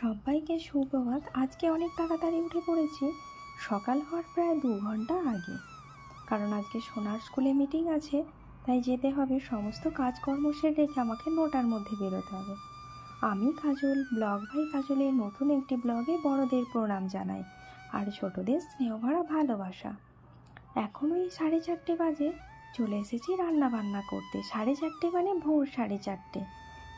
সবাইকে সুপ্রভাত। আজকে অনেক তাড়াতাড়ি উঠে পড়েছি। সকাল হওয়ার প্রায় দু ঘণ্টা আগে। কারণ আজকে সোনার স্কুলে মিটিং আছে, তাই যেতে হবে। সমস্ত কাজকর্ম সেরে রেখে আমাকে নটার মধ্যে বেরোতে হবে। আমি কাজল, ব্লগ ভাই কাজলের নতুন একটি ব্লগে বড়দের প্রণাম জানাই আর ছোটদের স্নেহভরা ভালোবাসা। এখন ওই সাড়ে চারটে বাজে। চলে এসেছি রান্না বান্না করতে। সাড়ে চারটে মানে ভোর সাড়ে চারটে।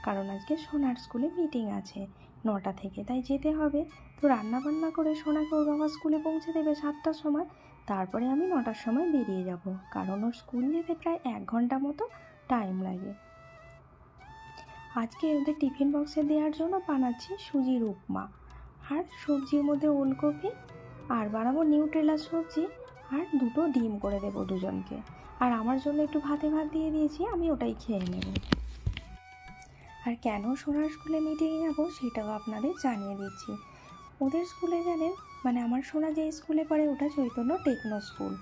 কারণ আজকে সোনার স্কুলে মিটিং আছে। নটা থেকে। তাই যেতে হবে। তো রান্না বান্না করে সোনাকে ওর বাবা স্কুলে পৌঁছে দেবে সাতটার সময়। তারপরে আমি নটার সময় বেরিয়ে যাব। কারণ ওর স্কুল যেতে প্রায় এক ঘণ্টা মতো টাইম লাগে। আজকে ওদের টিফিন বক্সে দেওয়ার জন্য বানাচ্ছি সুজির উপমা আর সবজির মধ্যে ওলকপি, আর বানাবো নিউট্রেলা সবজি, আর দুটো ডিম করে দেবো দুজনকে। আর আমার জন্য একটু ভাতে ভাত দিয়ে দিয়েছি, আমি ওটাই খেয়ে নেব। আর কেন সোনার স্কুলে মিটিংয়ে যাব সেটাও আপনাদের জানিয়ে দিচ্ছি। ওদের স্কুলে জানেন মানে আমার সোনা যে স্কুলে পড়ে ওটা চৈতন্য টেকনো স্কুল।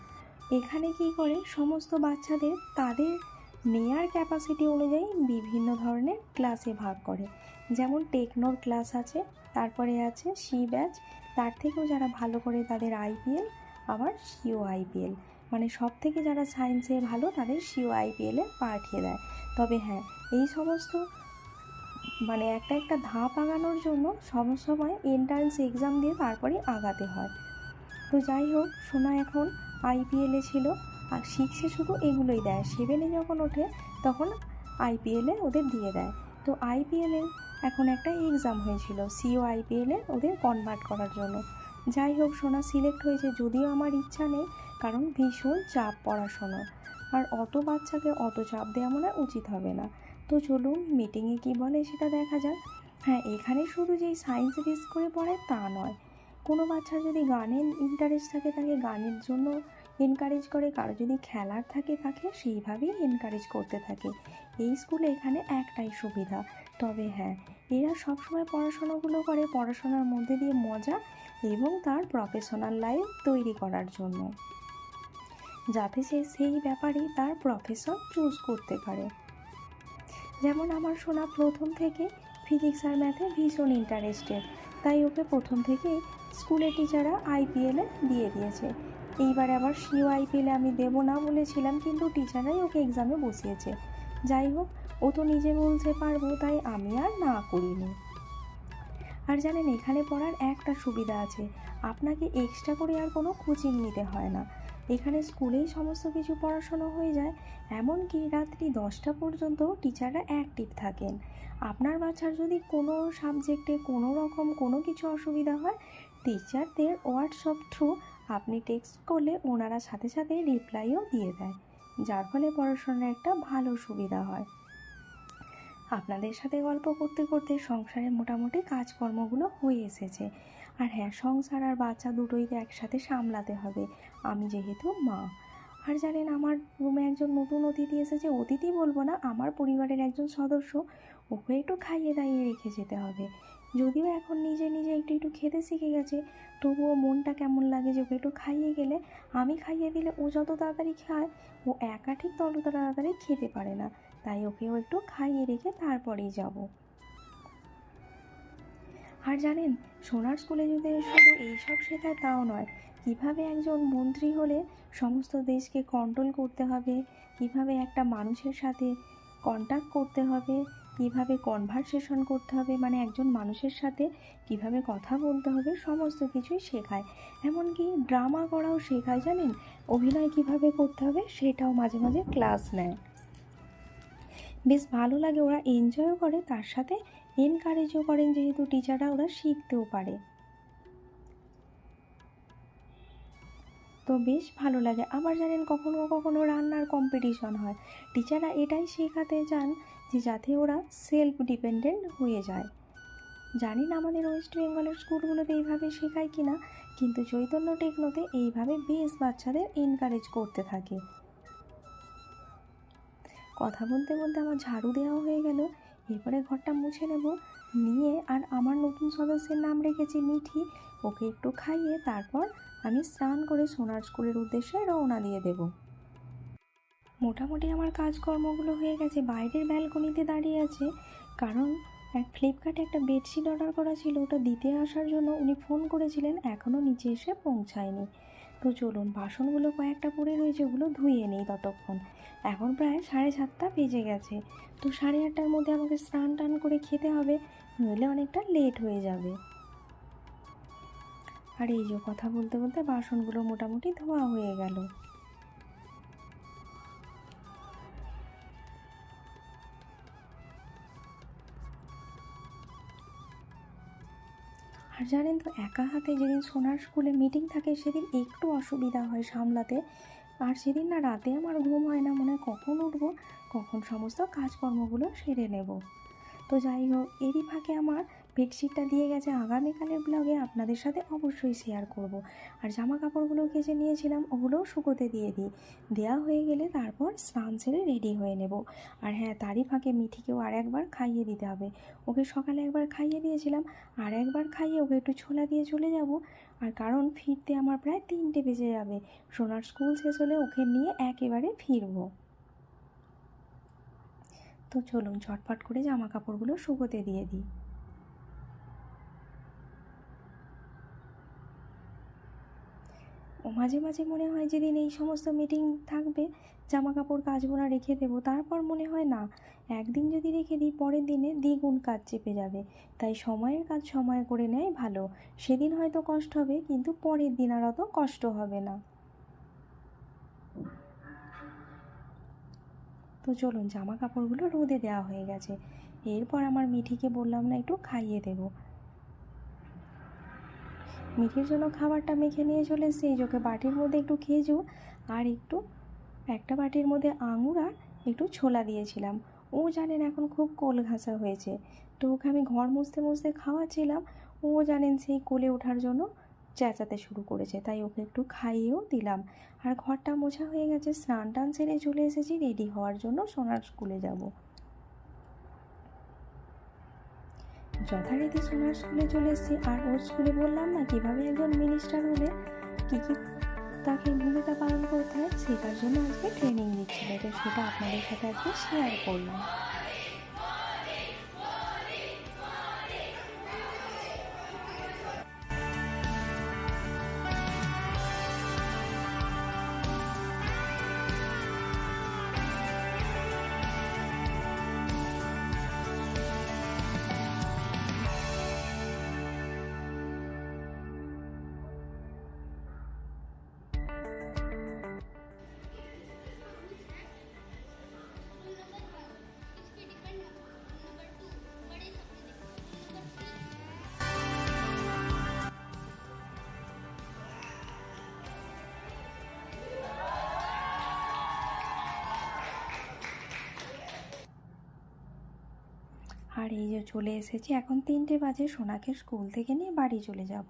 এখানে কি করে সমস্ত বাচ্চাদের তাদের নেয়ার ক্যাপাসিটি অনুযায়ী বিভিন্ন ধরনের ক্লাসে ভাগ করে। যেমন টেকনোর ক্লাস আছে, তারপরে আছে সি ব্যাচ তার থেকেও যারা ভালো করে তাদের আইপিএল আবার সিও আইপিএল মানে সব থেকে যারা সায়েন্সে ভালো তাদের সিও আইপিএলে পাঠিয়ে দেয়। তবে হ্যাঁ এই সমস্ত মানে একটা একটা ধাপ আগানোর জন্য সব সময় এন্ট্রান্স এক্সাম দিয়ে তারপরে আগাতে হয়। তো যাই হোক, সোনা এখন আইপিএলে ছিল আর সিক্সে শুধু এগুলোই দেয়। সেভেনে যখন ওঠে, তখন আইপিএলে ওদের দিয়ে দেয়। তো আইপিএলে এখন একটা এক্সাম হয়েছিল সিও আইপিএলে ওদের কনভার্ট করার জন্য। যাই হোক, সোনা সিলেক্ট হয়েছে, যদিও আমার ইচ্ছা নেই, কারণ ভীষণ চাপ পড়াশোনার আর অত বাচ্চাকে অত চাপ দেওয়া মনে উচিত হবে না। তো চলুন মিটিংয়ে কি বলে সেটা দেখা যাক। হ্যাঁ এখানে শুধু যেই সায়েন্স বেস করে পড়ায় তা নয়। কোনো বাচ্চার যদি গানের ইন্টারেস্ট থাকে, তাকে গানের জন্য এনকারেজ করে। কারও যদি খেলার থাকে, তাকে সেইভাবেই এনকারেজ করতে থাকে। এই স্কুলে এখানে একটাই সুবিধা। তবে হ্যাঁ এরা সবসময় পড়াশোনাগুলো করে, পড়াশোনার মধ্যে দিয়ে মজা এবং তার প্রফেশনাল লাইফ তৈরি করার জন্য। যাতে সে সেই ব্যাপারেই তার প্রফেশন চুজ করতে পারে। যেমন আমার শোনা প্রথম থেকে ফিজিক্স আর ম্যাথে ভীষণ ইন্টারেস্টেড তাই ওকে প্রথম থেকেই স্কুলের টিচাররা আইপিএলে দিয়ে দিয়েছে। এইবার আবার সিও আইপিএলে আমি দেবো না বলেছিলাম, কিন্তু টিচাররাই ওকে এক্সামে বসিয়েছে। যাই হোক, ও তো নিজে বলতে পারব, তাই আমি আর না করিনি। আর জানেন, এখানে পড়ার একটা সুবিধা আছে, আপনাকে এক্সট্রা করে আর কোনো কোচিং নিতে হয় না। এখানে স্কুলেই সমস্ত কিছু পড়াশোনা হয়ে যায়, এমনকি রাত্রি দশটা পর্যন্ত টিচাররা অ্যাক্টিভ থাকেন। আপনার বাচ্চার যদি কোনো সাবজেক্টে কোনো রকম কোনো কিছু অসুবিধা হয়, টিচারদের হোয়াটসঅ্যাপ থ্রু আপনি টেক্সট করলে ওনারা সাথে সাথে রিপ্লাইও দিয়ে দেয়, যার ফলে পড়াশোনার একটা ভালো সুবিধা হয়। আপনাদের সাথে গল্প করতে করতে সংসারে মোটামুটি কাজকর্মগুলো হয়ে এসেছে। আর হ্যাঁ সংসার আর বাচ্চা দুটোই তো একসাথে সামলাতে হবে। আমি যেহেতু মা। আর জানেন, আমার রুমে একজন নতুন অতিথি এসেছে। অতিথি বলব না, আমার পরিবারের একজন সদস্য। ওকে একটু খাইয়ে দাইয়ে রেখে যেতে হবে। যদিও এখন নিজে নিজে একটু একটু খেতে শিখে গেছে, তবুও মনটা কেমন লাগে যে ওকে একটু খাইয়ে গেলে? আমি খাইয়ে দিলে ও যত তাড়াতাড়ি খায়, ও একা ঠিক তত তাড়াতাড়ি খেতে পারে না। তাই ওকেও একটু খাইয়ে রেখে তারপরেই যাব। আর জানেন, সোনার স্কুলে যদি শুধু এইসব শেখায় তাও নয়, কীভাবে একজন মন্ত্রী হলে সমস্ত দেশকে কন্ট্রোল করতে হবে, কীভাবে একটা মানুষের সাথে কন্ট্যাক্ট করতে হবে, কীভাবে কনভারসেশন করতে হবে মানে একজন মানুষের সাথে কীভাবে কথা বলতে হবে, সমস্ত কিছুই শেখায়। এমনকি ড্রামা করাও শেখায়, জানেন? অভিনয় কীভাবে করতে হবে সেটাও মাঝে মাঝে ক্লাস নেয়। বেশ ভালো লাগে, ওরা এনজয়ও করে তার সাথে এনকারেজও করেন যেহেতু টিচাররা ওরা শিখতেও পারে। তো বেশ ভালো লাগে। আবার জানেন কখনো কখনো রান্নার কম্পিটিশন হয়। টিচাররা এটাই শেখাতে চান যে যাতে ওরা সেলফ ডিপেন্ডেন্ট হয়ে যায়। জানি না আমাদের ওয়েস্ট বেঙ্গলের স্কুলগুলোতে এইভাবে শেখায় কি না কিন্তু চৈতন্য টেকনোতে এইভাবে বেশ বাচ্চাদের এনকারেজ করতে থাকে। কথা বলতে বলতে আমার ঝাড়ু দেওয়া হয়ে গেল। এরপরে ঘরটা মুছে নেব। নিয়ে আর আমার নতুন সদস্যের নাম রেখেছি মিঠি। ওকে একটু খাইয়ে তারপর আমি স্নান করে সোনার স্কুলের উদ্দেশ্যে রওনা দিয়ে দেব। মোটামুটি আমার কাজকর্মগুলো হয়ে গেছে। বাইরের ব্যালকনিতে দাঁড়িয়ে আছে। কারণ এক ফ্লিপকার্টে একটা বেডশিট অর্ডার করা ছিল। ওটা দিতে আসার জন্য উনি ফোন করেছিলেন। এখনও নিচে এসে পৌঁছায়নি। তো চলুন, বাসনগুলো কয়েকটা পড়ে রয়েছে, ওগুলো ধুয়ে নেই ততক্ষণ। এখন প্রায় সাড়ে সাতটা বেজে গেছে। তো সাড়ে আটটার মধ্যে আমাকে স্নান টান করে খেতে হবে, নইলে অনেকটা লেট হয়ে যাবে। আর এই যে কথা বলতে বলতে বাসনগুলো মোটামুটি ধোয়া হয়ে গেল। আর জানেন তো, একা হাতে যেদিন সোনার স্কুলে মিটিং থাকে, সেদিন একটু অসুবিধা হয় সামলাতে। আর সেদিন না রাতে আমার ঘুম হয় না, মনে হয় কখন উঠবো, কখন সমস্ত কাজকর্মগুলো সেরে নেব। তো যাই হোক, এরই ফাঁকে আমার বেডশিটটা দিয়ে গেছে, আগামীকালের ব্লগে আপনাদের সাথে অবশ্যই শেয়ার করব। আর জামা কাপড়গুলো কেচে নিয়েছিলাম, ওগুলোও শুকোতে দিয়ে দিই। দেওয়া হয়ে গেলে তারপর স্নান সেরে রেডি হয়ে নেব। আর হ্যাঁ তারই ফাঁকে মিঠিকেও আর একবার খাইয়ে দিতে হবে। ওকে সকালে একবার খাইয়ে দিয়েছিলাম, আর একবার খাইয়ে ওকে একটু ছোলা দিয়ে চলে যাব। আর কারণ ফিরতে আমার প্রায় তিনটে বেজে যাবে। সোনার স্কুল শেষ হলে ওকে নিয়ে একেবারে ফিরবো। তো চলুন চটপট করে জামা কাপড়গুলো শুকোতে দিয়ে দিই। মাঝে মাঝে মনে হয় যেদিন এই সমস্ত মিটিং থাকবে জামা কাপড় কাচবো না, রেখে দেবো। তারপর মনে হয় না, একদিন যদি রেখে দিই, পরের দিনে দ্বিগুণ কাজ চেপে যাবে। তাই সময়ের কাজ সময় করে নেয় ভালো। সেদিন হয়তো কষ্ট হবে, কিন্তু পরের দিন আর অত কষ্ট হবে না। তো চলুন জামা কাপড়গুলো রোদে দেওয়া হয়ে গেছে। এরপর আমার মিঠিকে বললাম, না, একটু খাইয়ে দেবো। মিঠির জন্য খাবারটা মেখে নিয়ে চলে এসেছি। এই যোগে বাটির মধ্যে একটু খেজুর আর একটু, একটা বাটির মধ্যে আঙুর আর একটু ছোলা দিয়েছিলাম। ও জানেন এখন খুব কোল ঘাসা হয়েছে। তো ওকে আমি ঘর মুছতে মুছতে খাওয়াচ্ছিলাম। ও জানেন সেই কোলে ওঠার জন্য চেঁচাতে শুরু করেছে। তাই ওকে একটু খাইয়েও দিলাম। আর ঘরটা মোছা হয়ে গেছে। স্নান টান সেরে চলে এসেছি। রেডি হওয়ার জন্য সোনার স্কুলে যাব। যথারীতি সোনার স্কুলে চলে এসেছি। আর ওর স্কুলে বললাম না, কীভাবে একজন মিনিস্টার হলে কী কী তাকে ভূমিকা পালন করতে হয়, সেটার জন্য আজকে ট্রেনিং দিচ্ছিল তো সেটা আপনাদের সাথে আজকে শেয়ার করলাম। এই যে চলে এসেছি, এখন তিনটে বাজে। সোনাকে স্কুল থেকে নিয়ে বাড়ি চলে যাব।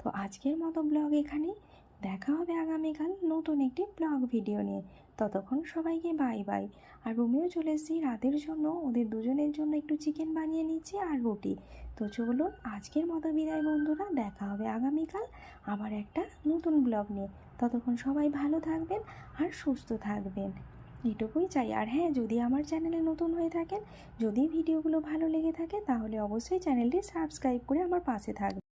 তো আজকের মতো ব্লগ এখানেই। দেখা হবে আগামীকাল নতুন একটি ব্লগ ভিডিও নিয়ে। ততক্ষণ সবাইকে বাই বাই। আর রুমেও চলে এসেছি রাতের জন্য। ওদের দুজনের জন্য একটু চিকেন বানিয়ে নিচ্ছি আর রুটি। তো চলুন আজকের মতো বিদায় বন্ধুরা। দেখা হবে আগামীকাল আবার একটা নতুন ব্লগ নিয়ে। ততক্ষণ সবাই ভালো থাকবেন আর সুস্থ থাকবেন। এটুকুই চাই। আর হ্যাঁ যদি আমার চ্যানেলে নতুন হয়ে থাকেন, যদি ভিডিওগুলো ভালো লেগে থাকে, তাহলে অবশ্যই চ্যানেলটি সাবস্ক্রাইব করে আমার পাশে থাকবে